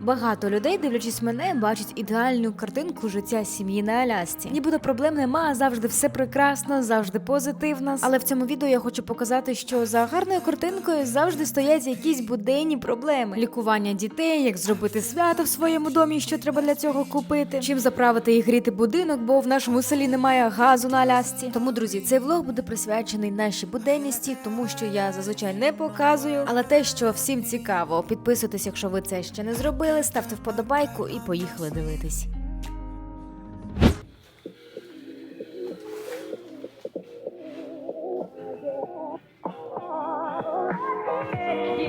Багато людей, дивлячись мене, бачать ідеальну картинку життя сім'ї на Алясці. Нібито проблем нема, завжди все прекрасно, завжди позитивно. Але в цьому відео я хочу показати, що за гарною картинкою завжди стоять якісь буденні проблеми: лікування дітей, як зробити свято в своєму домі, що треба для цього купити, чим заправити і гріти будинок, бо в нашому селі немає газу на Алясці. Тому, друзі, цей влог буде присвячений нашій буденності, тому що я зазвичай не показую, але те, що всім цікаво, підписуйтесь, якщо ви це ще не зробили, ставте вподобайку і поїхали дивитись.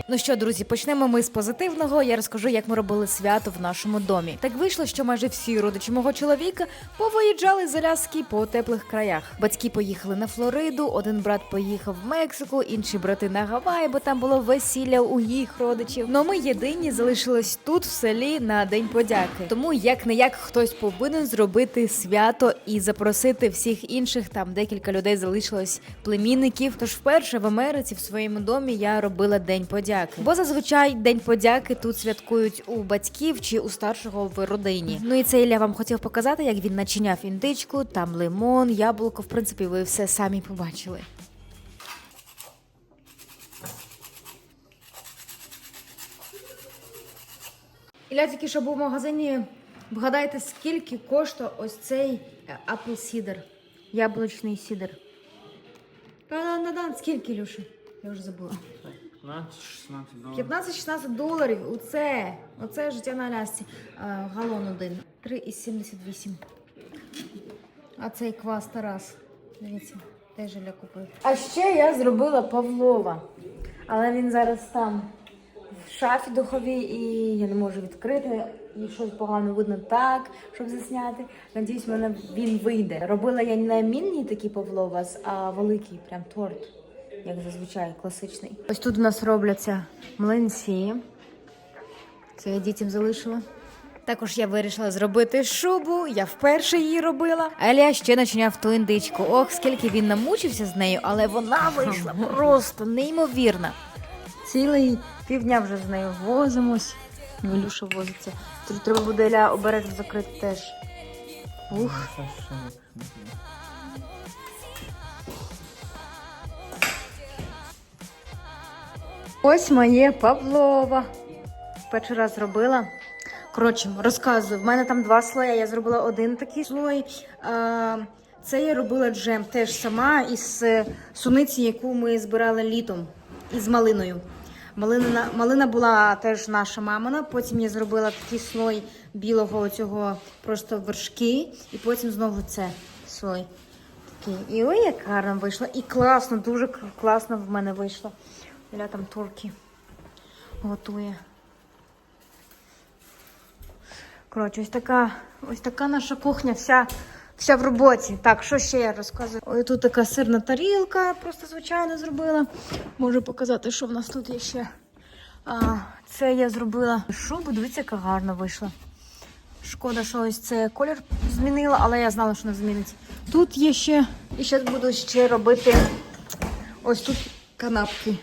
Ну що, друзі, почнемо ми з позитивного. Я розкажу, як ми робили свято в нашому домі. Так вийшло, що майже всі родичі мого чоловіка повиїжджали з Аляски по теплих краях. Батьки поїхали на Флориду, один брат поїхав в Мексику, інші брати на Гаваї, бо там було весілля у їх родичів. Ну ми єдині залишились тут, в селі, на день подяки. Тому як не як хтось повинен зробити свято і запросити всіх інших. Там декілька людей залишилось племінників. Тож вперше в Америці в своєму домі я робила день подяки. Бо зазвичай день подяки тут святкують у батьків чи у старшого в родині. Ну і це Ілля вам хотів показати, як він начиняв індичку, там лимон, яблуко. В принципі, ви все самі побачили. Ілля тільки що був в магазині. Вгадайте, скільки коштує ось цей е, apple cider, яблучний сідер. Та-да-да-да, скільки, Люша? Я вже забула. 15-16 доларів. 15-16 доларів. Оце, оце життя на Алясці. А, галон один. 3,78. А цей квас Тарас. Дивіться, теж Ілля купив. А ще я зробила Павлова. Але він зараз там в шафі духовій і я не можу відкрити. І щось погано видно так, щоб засняти. Надіюсь, мене він вийде. Робила я не міні такі Павловас, а великий прям торт як зазвичай класичний. Ось тут у нас робляться млинці. Це я дітям залишила. Також я вирішила зробити шубу, я вперше її робила. А ще начиняв ту індичку. Ох, скільки він намучився з нею, але вона вийшла просто неймовірна. Цілий півдня вже з нею возимось. Ну, Ілюша возиться. Тут треба буде Ілля обережно закрити теж. Ух. Ось моє Павлова. Перший раз робила. Коротше, розказую. В мене там два слоя. Я зробила один такий слой. Це я робила джем теж сама із е, суниці, яку ми збирали літом із малиною. Малина, малина була теж наша мамина. Потім я зробила такий слой білого цього просто вершки, і потім знову це слой. Такий. І ой, як гарно вийшло. І класно, дуже класно в мене вийшло. Ля там турки готує. Коротше, ось така, ось така наша кухня, вся, вся в роботі. Так, що ще я розказую? Ой, тут така сирна тарілка, просто звичайно зробила. Можу показати, що в нас тут є ще. А, це я зробила шубу, дивіться, яка гарна вийшла. Шкода, що ось це колір змінила, але я знала, що не змінить. Тут є ще. І зараз буду ще робити ось тут канапки.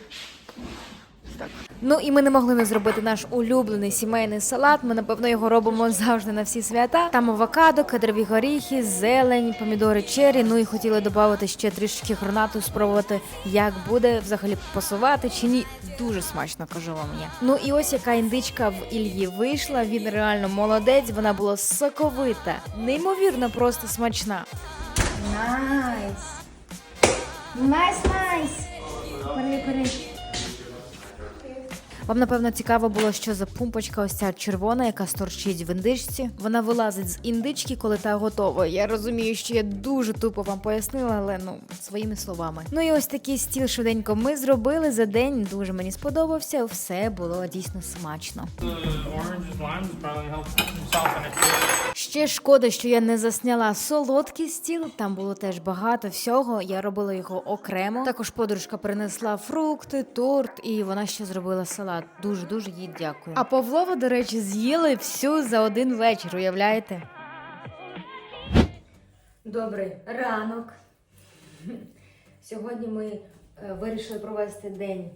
Ну і ми не могли не зробити наш улюблений сімейний салат. Ми, напевно, його робимо завжди на всі свята. Там авокадо, кедрові горіхи, зелень, помідори чері. Ну і хотіли додати ще трішки гранату, спробувати, як буде взагалі пасувати чи ні. Дуже смачно кажу вам я. Ну і ось яка індичка в Ільї вийшла. Він реально молодець. Вона була соковита, неймовірно, просто смачна. Найс! Найс, найс! Бери, бери. Вам напевно цікаво було, що за пумпочка, ось ця червона, яка сторчить в індичці. Вона вилазить з індички, коли та готова. Я розумію, що я дуже тупо вам пояснила, але ну своїми словами. Ну і ось такий стіл швиденько ми зробили за день. Дуже мені сподобався. Все було дійсно смачно. Ще шкода, що я не засняла солодкий стіл. Там було теж багато всього. Я робила його окремо. Також подружка принесла фрукти, торт, і вона ще зробила салат. Дуже дуже їй дякую. А Павлова, до речі, з'їли всю за один вечір. Уявляєте? Добрий ранок. Сьогодні ми е, вирішили провести день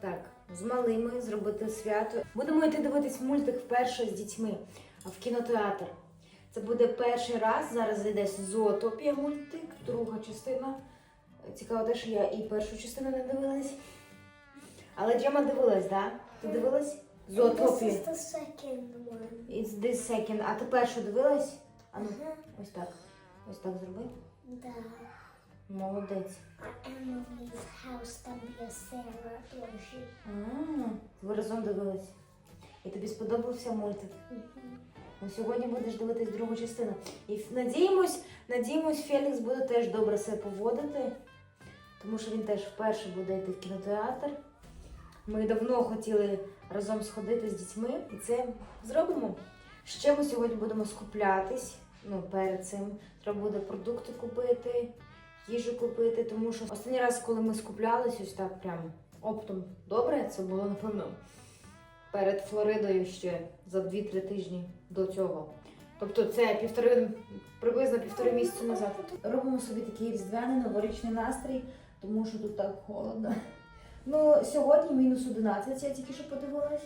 так з малими зробити свято. Будемо йти дивитись мультик вперше з дітьми в кінотеатр. Це буде перший раз. Зараз йде Зоотопія мультик, друга частина. Цікаво те, що я і першу частину не дивилась. Але Джема дивилась, так? Да? Ти дивилась? This is the second one. It's this second. А ти першу дивилась? А ну, Ага. ось так. Ось так зроби. Да. Молодець. А Emily's house там є Сара теж. А, ви разом дивились. І тобі сподобався мультик? Ну, сьогодні будеш дивитись другу частину. І ф- надіємось, надіємось, Фелікс буде теж добре себе поводити, тому що він теж вперше буде йти в кінотеатр. Ми давно хотіли разом сходити з дітьми і це зробимо. Ще ми сьогодні будемо скуплятись. Ну, перед цим треба буде продукти купити, їжу купити, тому що останній раз, коли ми скуплялись, ось так прямо оптом добре, це було напевно перед Флоридою ще за 2-3 тижні до цього. Тобто це півтори, приблизно півтори місяці назад. Робимо собі такий різдвяний новорічний настрій, тому що тут так холодно. Ну, сьогодні мінус 11, я тільки що подивилась.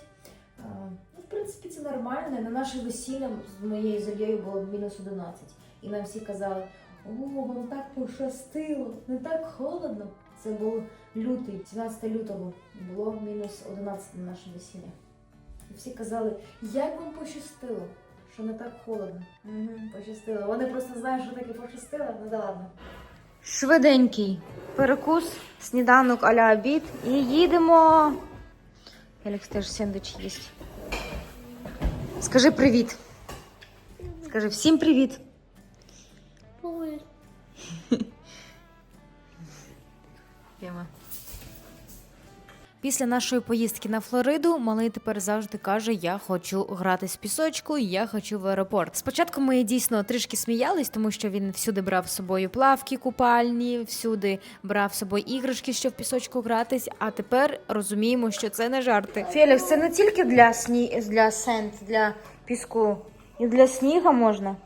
Ну, в принципі, це нормально. На наше весілля з моєю Зольєю було мінус 11. І нам всі казали, о, вам так пощастило, не так холодно. Це був лютий, 17 лютого. Було мінус 11 на наше весілля. І всі казали, як вам пощастило, що не так холодно. Угу, пощастило. Вони просто знають, що таке пощастило, ну да ладно. Швиденький перекус, сніданок а-ля обід і їдемо. Елікс теж сендвіч їсть. Скажи привіт. Скажи всім привіт. Привіт. Тема. Після нашої поїздки на Флориду малий тепер завжди каже: Я хочу гратись в пісочку, я хочу в аеропорт. Спочатку ми дійсно трішки сміялись, тому що він всюди брав з собою плавки купальні, всюди брав з собою іграшки, щоб в пісочку гратись. А тепер розуміємо, що це не жарти. Фелікс, це не тільки для сні для сент, для піску, і для сніга можна.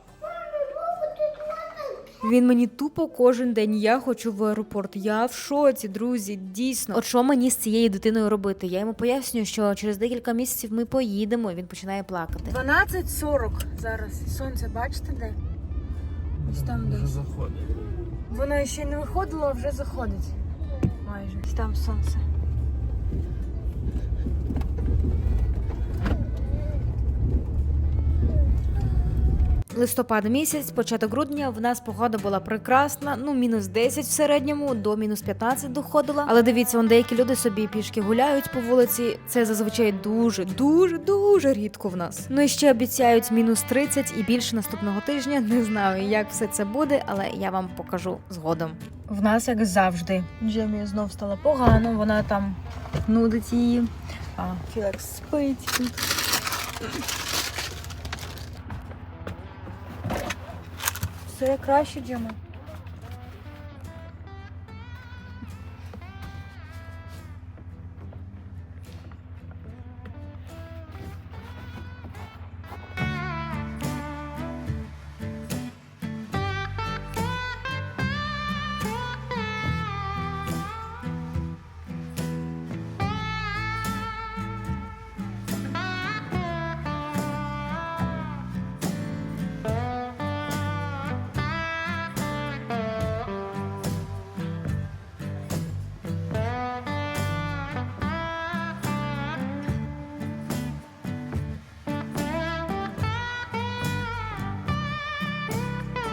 Він мені тупо кожен день. Я хочу в аеропорт. Я в шоці, друзі. Дійсно. От що мені з цією дитиною робити? Я йому пояснюю, що через декілька місяців ми поїдемо. і Він починає плакати. 12.40 зараз. Сонце, бачите де? Ось там Вже заходить. Воно ще не виходило, а вже заходить. Майже. Там сонце. Листопад місяць, початок грудня, в нас погода була прекрасна. Ну, мінус 10 в середньому, до мінус 15 доходила. Але дивіться, он деякі люди собі пішки гуляють по вулиці. Це зазвичай дуже, дуже, дуже рідко в нас. Ну і ще обіцяють мінус 30 і більше наступного тижня. Не знаю, як все це буде, але я вам покажу згодом. В нас, як завжди, Джемі знов стало погано, вона там нудить її. А Філекс спить Все краще, Джема.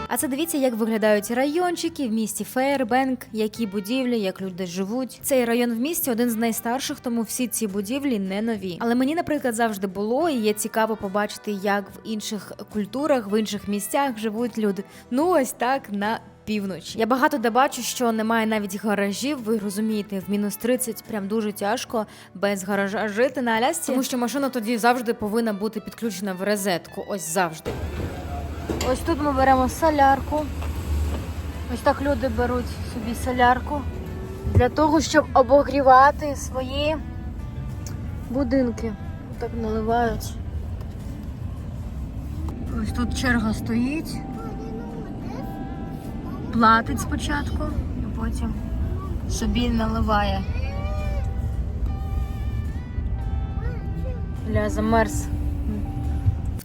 А це дивіться, як виглядають райончики в місті Фейербенк, які будівлі, як люди живуть. Цей район в місті один з найстарших, тому всі ці будівлі не нові. Але мені, наприклад, завжди було і є цікаво побачити, як в інших культурах, в інших місцях живуть люди. Ну ось так на. Північ. Я багато де бачу, що немає навіть гаражів. Ви розумієте, в мінус 30 прям дуже тяжко без гаража жити на Алясці, тому що машина тоді завжди повинна бути підключена в розетку. Ось завжди. Ось тут ми беремо солярку. Ось так люди беруть собі солярку для того, щоб обогрівати свої будинки. Так наливають. Ось тут черга стоїть. Платить спочатку, і потім собі наливає. Ля замерз.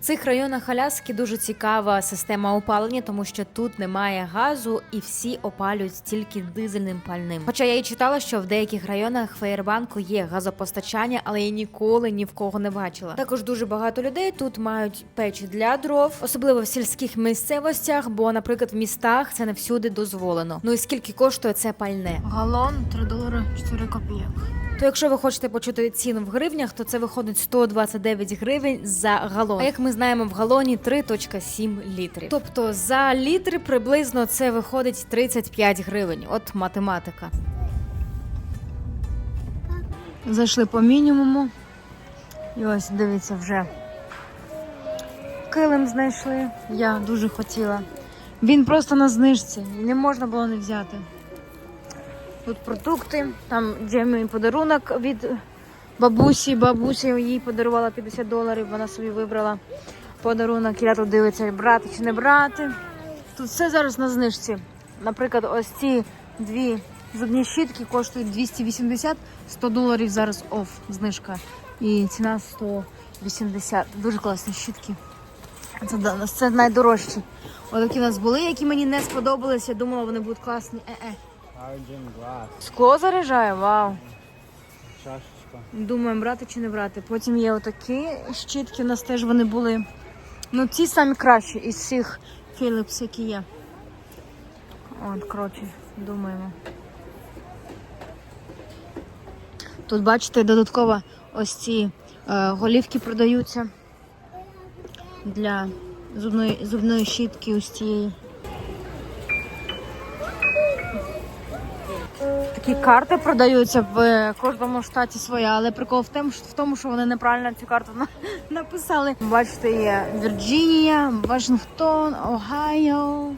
Цих районах Аляски дуже цікава система опалення, тому що тут немає газу і всі опалюють тільки дизельним пальним. Хоча я і читала, що в деяких районах Феєрбанку є газопостачання, але я ніколи ні в кого не бачила. Також дуже багато людей тут мають печі для дров, особливо в сільських місцевостях, бо, наприклад, в містах це не всюди дозволено. Ну і скільки коштує це пальне? Галон 3 долари 4 копійок. То якщо ви хочете почути ціну в гривнях, то це виходить 129 гривень за галон. А як ми знаємо, в галоні 3.7 літрів. Тобто за літр приблизно це виходить 35 гривень. От математика. Зайшли по мінімуму. І ось дивіться вже. Килим знайшли. Я дуже хотіла. Він просто на знижці. Не можна було не взяти. Тут продукти, там Джемі подарунок від бабусі. Бабуся їй подарувала 50 доларів, вона собі вибрала подарунок. Я тут дивиться, брати чи не брати. Тут все зараз на знижці. Наприклад, ось ці дві зубні щітки коштують 280, 100 доларів зараз оф, знижка. І ціна 180. Дуже класні щітки. Це, це найдорожчі. Отакі у нас були, які мені не сподобалися. Думала, вони будуть класні. Е-е. Argent glass. Скло заряджає, вау. Чашечка. Думаємо, брати чи не брати. Потім є отакі щітки, у нас теж вони були. Ну, ці самі кращі із всіх Philips, які є. От, коротше, думаємо. Тут, бачите, додатково ось ці е, голівки продаються для зубної, зубної щітки ось цієї. Такі карти продаються в кожному штаті своя, але прикол в тому, в тому, що вони неправильно цю карту на- написали. Бачите, є Вірджинія, Вашингтон, Огайо.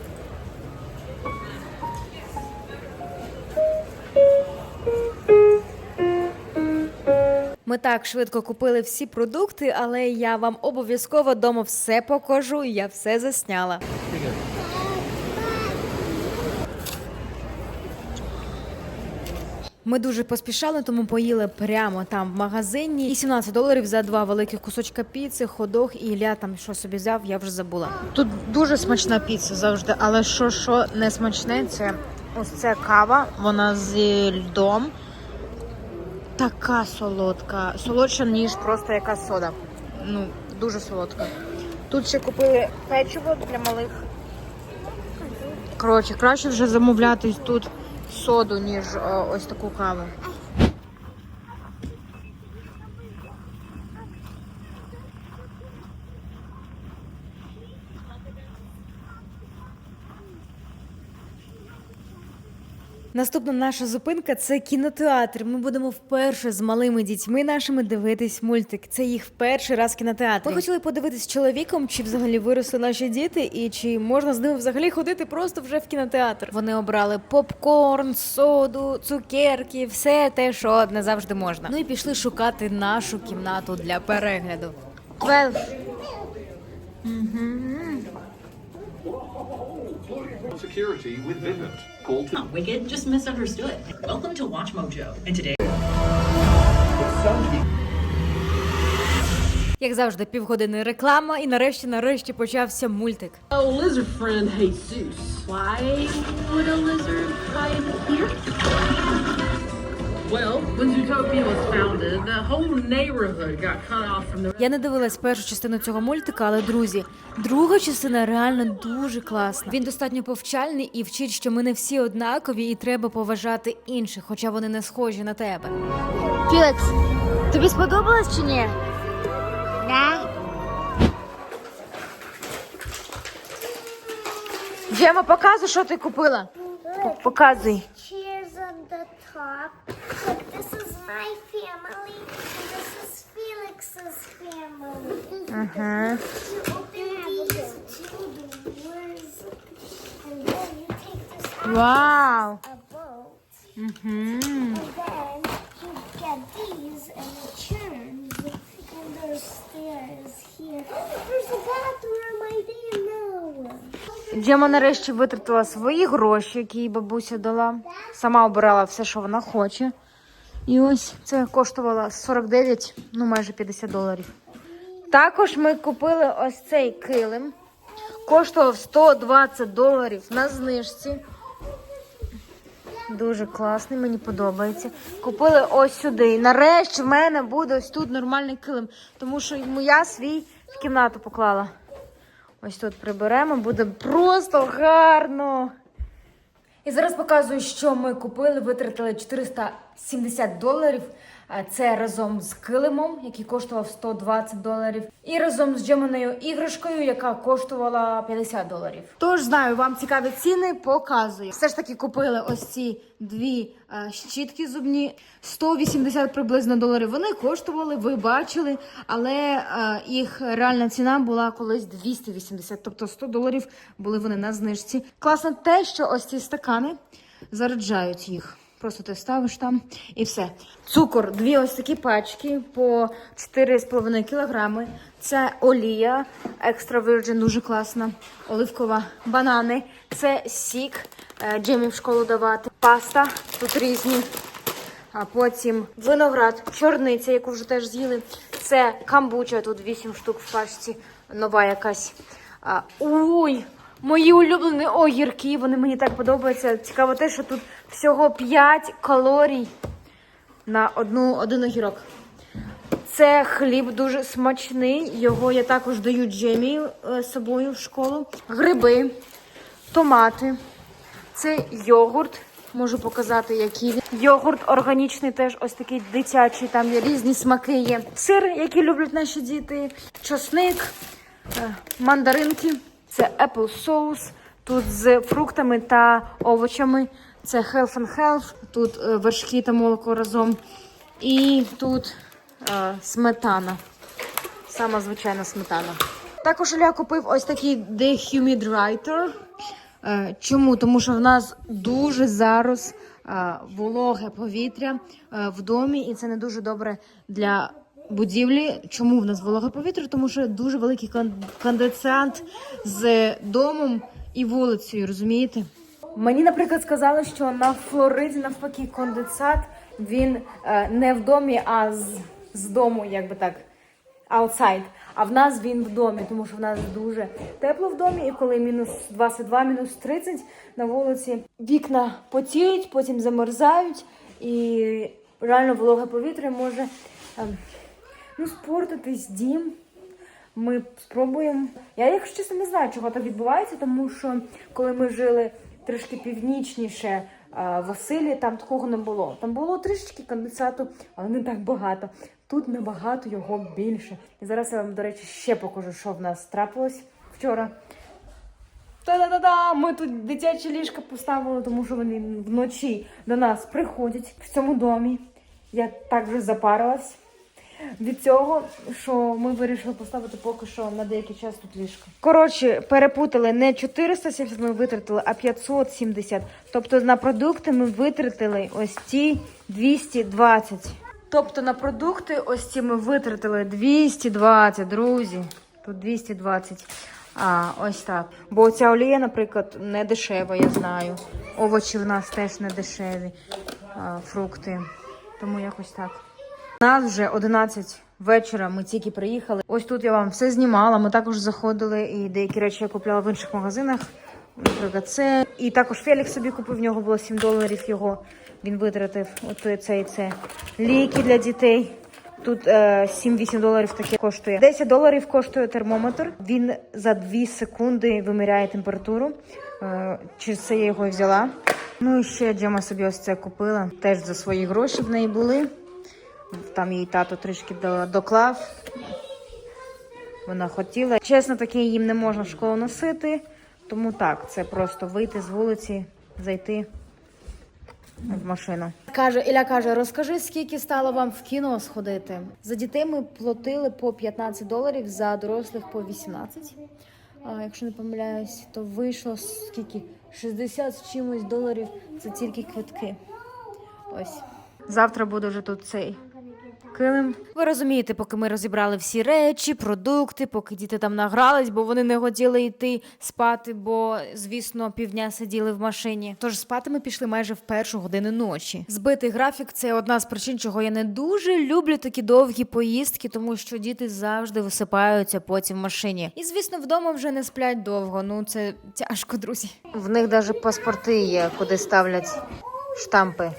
Ми так швидко купили всі продукти, але я вам обов'язково вдома все покажу, я все засняла. Ми дуже поспішали, тому поїли прямо там в магазині. І 17 доларів за два великих кусочка піци, ходох і Ілля там що собі взяв, я вже забула. Тут дуже смачна піца завжди, але що що не смачне, це ось ця кава, вона з льдом. Така солодка, солодша, ніж просто якась сода. Ну, дуже солодка. Тут ще купили печиво для малих. Коротше, краще вже замовляти тут соду, ніж е, ось таку каву. Наступна наша зупинка це кінотеатр. Ми будемо вперше з малими дітьми нашими дивитись мультик. Це їх перший раз в кінотеатрі. Ми хотіли подивитись з чоловіком, чи взагалі виросли наші діти, і чи можна з ними взагалі ходити просто вже в кінотеатр. Вони обрали попкорн, соду, цукерки, все те, що не завжди можна. Ну і пішли шукати нашу кімнату для перегляду. Well. Security with Vivint. Call to Not wicked, just misunderstood. Welcome to Watch Mojo. And today Як завжди, півгодини реклама, і нарешті, нарешті почався мультик. Oh, lizard friend Jesus. Why would a lizard hide here? Well, when Zootopia was founded, the whole neighborhood got cut off from the Я не дивилась першу частину цього мультика, але друзі, друга частина реально дуже класна. Він достатньо повчальний і вчить, що ми не всі однакові, і треба поважати інших, хоча вони не схожі на тебе. Філекс, тобі сподобалось чи ні? Да? Джема, показуй, що ти купила. Показуй. cheers on the top. Look, this is my family. And this is Felix's family. Ага. You open these two doors, and then you take this out Вау. a boat. Угу. And then you get these and it turns. And there's stairs here. There's a bathroom, I didn't know. Джема нарешті витратила свої гроші, які їй бабуся дала. Сама обирала все, що вона хоче. І ось це коштувало 49, ну майже 50 доларів. Також ми купили ось цей килим. Коштував 120 доларів на знижці. Дуже класний, мені подобається. Купили ось сюди. І нарешті в мене буде ось тут нормальний килим, тому що я свій в кімнату поклала. Ось тут приберемо, буде просто гарно. І зараз показую, що ми купили, витратили 470 доларів. Це разом з килимом, який коштував 120 доларів, і разом з джеманою іграшкою, яка коштувала 50 доларів. Тож знаю, вам цікаві ціни, показую. Все ж таки купили ось ці дві е, щітки зубні. 180 приблизно доларів. Вони коштували, ви бачили, але е, їх реальна ціна була колись 280, тобто 100 доларів були вони на знижці. Класно те, що ось ці стакани заряджають їх. Просто ти ставиш там і все. Цукор, дві ось такі пачки по 4,5 кілограми. Це олія, екстра virgin, дуже класна, оливкова, банани. Це сік, е, Джемі в школу давати, паста, тут різні. А потім виноград, чорниця, яку вже теж з'їли. Це камбуча, тут 8 штук в пачці, нова якась. А, ой, мої улюблені огірки, вони мені так подобаються. Цікаво те, що тут всього 5 калорій на одну, один огірок. Це хліб дуже смачний. Його я також даю Джемі е, з собою в школу. Гриби, томати. Це йогурт. Можу показати, який він. Йогурт органічний, теж ось такий дитячий. Там є різні смаки є. Сир, який люблять наші діти, чосник, е, мандаринки. Це apple соус. Тут з фруктами та овочами. Це health and health. Тут е, вершки та молоко разом. І тут е, сметана. Сама звичайна сметана. Також Ілля купив ось такий dehumidrator. Е, Чому? Тому що в нас дуже зараз е, вологе повітря е, в домі, і це не дуже добре для будівлі. Чому в нас вологе повітря? Тому що дуже великий конденсант з домом і вулицею, розумієте? Мені, наприклад, сказали, що на Флориді навпаки конденсат він е, не в домі, а з, з дому, як би так outside. А в нас він в домі, тому що в нас дуже тепло в домі, і коли мінус 22, мінус 30 на вулиці, вікна потіють, потім замерзають, і реально вологе повітря може ем, ну, спортитись дім. Ми спробуємо. Я, якщо чесно, не знаю, чого так відбувається, тому що коли ми жили трішки північніше в Василі, там такого не було. Там було трішечки конденсату, але не так багато. Тут набагато його більше. І зараз я вам, до речі, ще покажу, що в нас трапилось вчора. Та-да-да-да! Ми тут дитячі ліжка поставили, тому що вони вночі до нас приходять в цьому домі. Я так вже запарилась від цього, що ми вирішили поставити поки що на деякий час тут ліжко. Коротше, перепутали не 470 ми витратили, а 570. Тобто на продукти ми витратили ось ці 220. Тобто на продукти ось ці ми витратили 220, друзі. Тут 220. А, ось так. Бо ця олія, наприклад, не дешева, я знаю. Овочі в нас теж не дешеві, а, фрукти. Тому якось так. Нас вже 11 вечора, ми тільки приїхали. Ось тут я вам все знімала. Ми також заходили і деякі речі я купляла в інших магазинах. Наприклад, це. І також Фелікс собі купив, в нього було 7 доларів його. Він витратив от це і це. Ліки для дітей. Тут е, 7-8 доларів таке коштує. 10 доларів коштує термометр. Він за 2 секунди виміряє температуру. Е, через це я його взяла. Ну і ще Джема собі ось це купила. Теж за свої гроші в неї були. Там їй тато трішки до- доклав. Вона хотіла. Чесно, таке їм не можна в школу носити. Тому так, це просто вийти з вулиці, зайти в машину. Каже, Іля каже, розкажи, скільки стало вам в кіно сходити. За дітей ми платили по 15 доларів, за дорослих по 18. А якщо не помиляюсь, то вийшло скільки? 60 з чимось доларів. Це тільки квитки. Ось. Завтра буде вже тут цей килим. Ви розумієте, поки ми розібрали всі речі, продукти, поки діти там награлись, бо вони не хотіли йти спати, бо, звісно, півдня сиділи в машині. Тож спати ми пішли майже в першу годину ночі. Збитий графік це одна з причин, чого я не дуже люблю такі довгі поїздки, тому що діти завжди висипаються потім в машині. І звісно, вдома вже не сплять довго. Ну це тяжко, друзі. В них навіть паспорти є, куди ставлять штампи.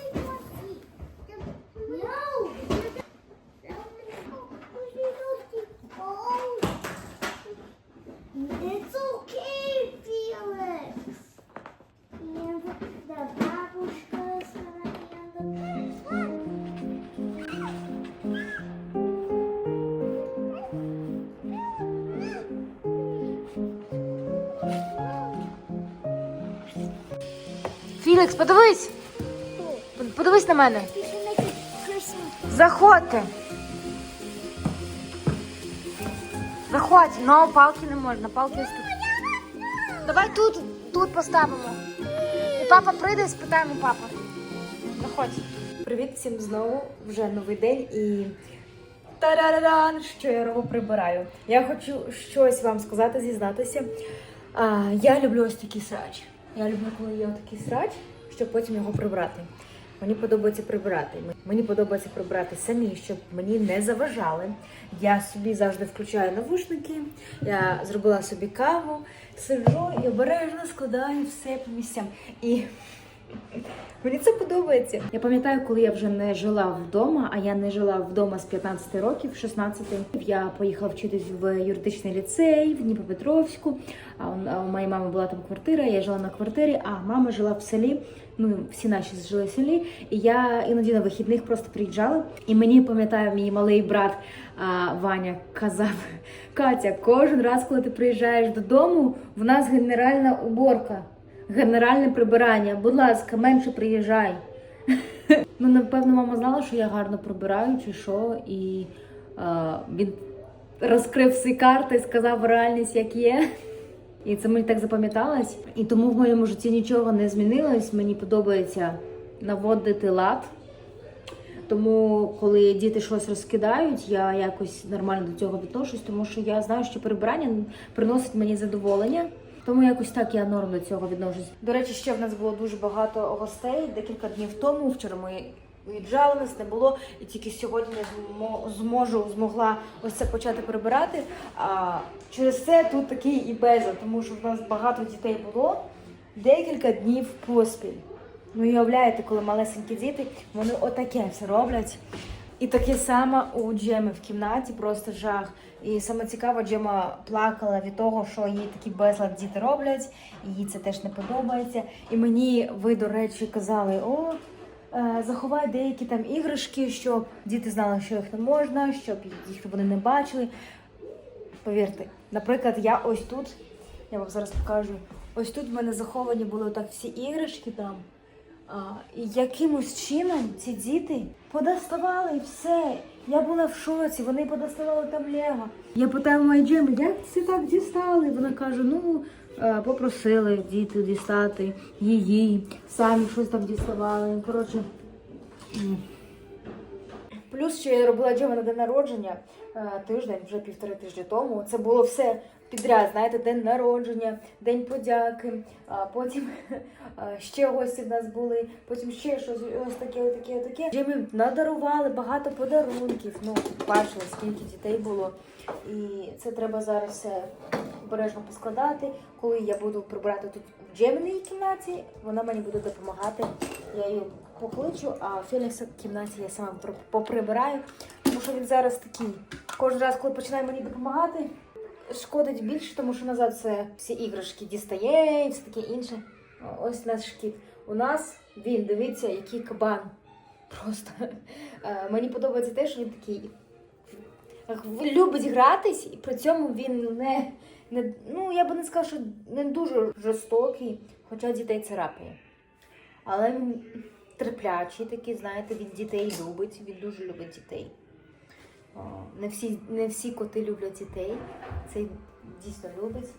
Філікс, подивись! Подивись на мене. Заходьте. Заходь. Ну, палки не можна, палки ось тут. Давай тут, тут поставимо. І папа прийде, спитаємо папа. Заходь. Привіт всім знову. Вже новий день і. Тарарадан, що я роблю прибираю. Я хочу щось вам сказати, зізнатися. А, я люблю ось такий срач. Я люблю, коли є такий срач, щоб потім його прибрати. Мені подобається прибирати. Мені подобається прибирати самі, щоб мені не заважали. Я собі завжди включаю навушники. Я зробила собі каву, сижу і обережно складаю все по місцям. І Мені це подобається. Я пам'ятаю, коли я вже не жила вдома, а я не жила вдома з 15 років, 16. Я поїхала вчитись в юридичний ліцей в Дніпропетровську. А у- моєї мами була там квартира, я жила на квартирі, а мама жила в селі. Ну, всі наші жили в селі. І я іноді на вихідних просто приїжджала. І мені пам'ятаю, мій малий брат а, Ваня казав: Катя, кожен раз, коли ти приїжджаєш додому, в нас генеральна уборка генеральне прибирання. Будь ласка, менше приїжджай. ну, напевно, мама знала, що я гарно прибираю чи що, і е, він розкрив всі карти, сказав реальність, як є. І це мені так запам'яталось. І тому в моєму житті нічого не змінилось. Мені подобається наводити лад. Тому, коли діти щось розкидають, я якось нормально до цього відношусь, тому що я знаю, що прибирання приносить мені задоволення. Тому якось так я норм до цього відношусь. До речі, ще в нас було дуже багато гостей декілька днів тому. Вчора ми виїжджали, нас не було, і тільки сьогодні я змо- зможу змогла ось це почати прибирати. А через це тут такий і беза, тому що в нас багато дітей було декілька днів поспіль. Ну, уявляєте, коли малесенькі діти, вони отаке все роблять. І таке саме у Джеми в кімнаті, просто жах. І саме цікаво, Джема плакала від того, що їй такий безлад діти роблять, їй це теж не подобається. І мені ви, до речі, казали, о, е, заховай деякі там іграшки, щоб діти знали, що їх не можна, щоб їх вони не бачили. Повірте, наприклад, я ось тут, я вам зараз покажу, ось тут в мене заховані були так всі іграшки там. І якимось чином ці діти подоставали все. Я була в шоці, вони подоставали там Лего. Я питаю моїй Джемі, як це так дістали? Вона каже: ну, е, попросили діти дістати її, самі щось там діставали. Коротше. Плюс ще я робила Джема на день народження е, тиждень, вже півтори тижні тому. Це було все підряд, знаєте, день народження, день подяки, а потім ще гості в нас були, потім ще щось ось таке, отаке, отаке. Джемі надарували багато подарунків. Ну, бачили, скільки дітей було. І це треба зараз все обережно поскладати. Коли я буду прибирати тут в Джеміній кімнаті, вона мені буде допомагати. Я її покличу, а Фелікса в кімнаті я сама поприбираю, тому що він зараз такий. Кожен раз, коли починає мені допомагати, шкодить більше, тому що назад це всі іграшки дістає і все таке інше. Ось наш кіт. У нас він, дивіться, який кабан. Просто Е, мені подобається те, що він такий любить гратись, і при цьому він не, не ну я би не сказала, що не дуже жорстокий, хоча дітей царапає. Але він терплячий такий, знаєте, він дітей любить, він дуже любить дітей. Не всі, не всі коти люблять дітей. Цей дійсно любить.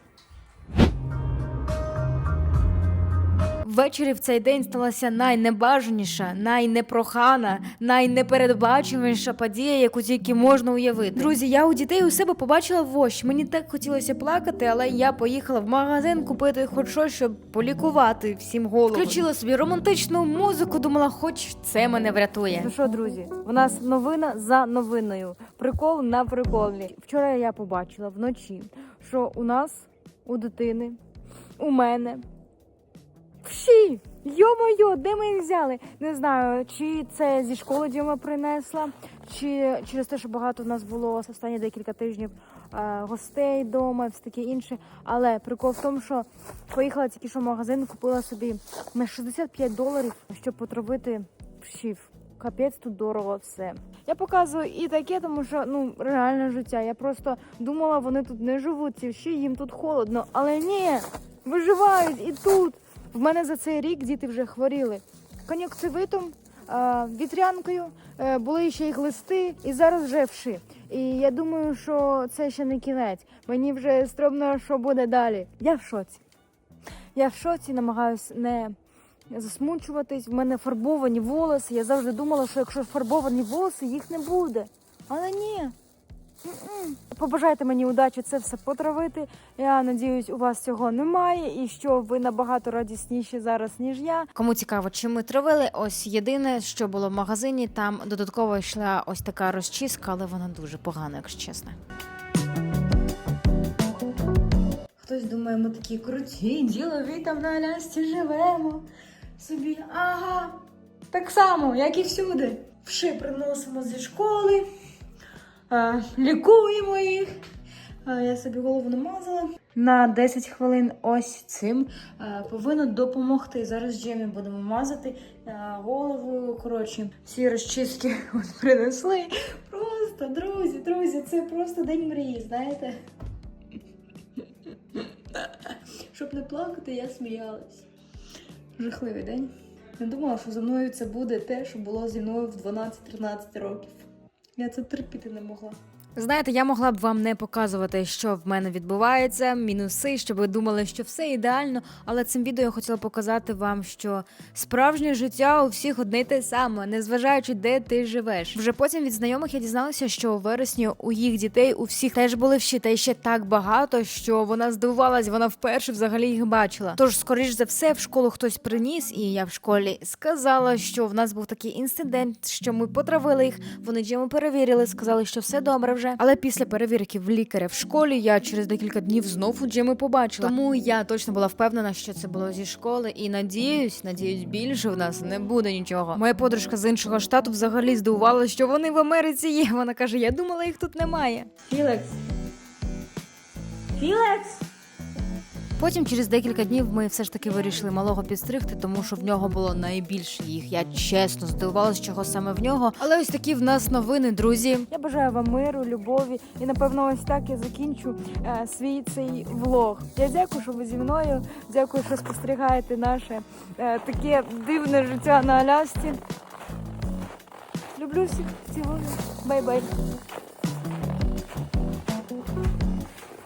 Ввечері в цей день сталася найнебажаніша, найнепрохана, найнепередбачуваніша подія, яку тільки можна уявити. Друзі, я у дітей у себе побачила вощ. Мені так хотілося плакати, але я поїхала в магазин купити хоч щось, щоб полікувати всім голову. Включила собі романтичну музику, думала, хоч це мене врятує. Ну що, друзі, у нас новина за новиною. Прикол на приколі. Вчора я побачила вночі, що у нас у дитини, у мене Вші! Йо-моє, де ми їх взяли? Не знаю, чи це зі школи Діма принесла, чи через те, що багато в нас було останні декілька тижнів е, гостей вдома, все таке інше. Але прикол в тому, що поїхала тільки що в магазин, купила собі на 65 доларів, щоб потравити вшів. Капець тут дорого все. Я показую і таке, тому що ну реальне життя. Я просто думала, вони тут не живуть, ці вші, їм тут холодно. Але ні, виживають і тут. В мене за цей рік діти вже хворіли кон'юктивитом, е, вітрянкою, е, були ще й глисти, і зараз вже вши. І я думаю, що це ще не кінець. Мені вже стромно, що буде далі. Я в шоці. Я в шоці, намагаюся не засмучуватись. В мене фарбовані волоси. Я завжди думала, що якщо фарбовані волоси, їх не буде. Але ні. Побажайте мені удачі це все потравити. Я надіюсь, у вас цього немає, і що ви набагато радісніші зараз, ніж я. Кому цікаво, чим ми травили? Ось єдине, що було в магазині, там додатково йшла ось така розчіска, але вона дуже погана, якщо чесно. Хтось думає, ми такі круті, ділові там на Алясці живемо. Собі, ага, так само, як і всюди. Вши приносимо зі школи, лікуємо їх. Я собі голову намазала. На 10 хвилин ось цим повинно допомогти. Зараз Джемі будемо мазати голову. Коротше, всі розчистки от принесли. Просто, друзі, друзі, це просто день мрії, знаєте. Щоб не плакати, я сміялась. Жахливий день. Не думала, що за мною це буде те, що було зі мною в 12-13 років. Я це терпіти не могла. Знаєте, я могла б вам не показувати, що в мене відбувається, мінуси, щоб ви думали, що все ідеально. Але цим відео я хотіла показати вам, що справжнє життя у всіх одне й те саме, незважаючи, де ти живеш. Вже потім від знайомих я дізналася, що у вересні у їх дітей у всіх теж були вші, та й ще так багато, що вона здивувалась, вона вперше взагалі їх бачила. Тож, скоріш за все, в школу хтось приніс, і я в школі сказала, що в нас був такий інцидент, що ми потравили їх. Вони джему перевірили, сказали, що все добре вже. Але після перевірки в лікаря в школі я через декілька днів знову джеми побачила. Тому я точно була впевнена, що це було зі школи, і надіюсь, надіюсь, більше в нас не буде нічого. Моя подружка з іншого штату взагалі здивувалася, що вони в Америці є. Вона каже: Я думала, їх тут немає. Філекс. Філекс. Потім через декілька днів ми все ж таки вирішили малого підстригти, тому що в нього було найбільше їх. Я чесно здивувалась, чого саме в нього. Але ось такі в нас новини, друзі. Я бажаю вам миру, любові, і напевно, ось так я закінчу е, свій цей влог. Я дякую, що ви зі мною. Дякую, що спостерігаєте наше е, таке дивне життя на Алясці. Люблю всіх, цілую. Бай-бай.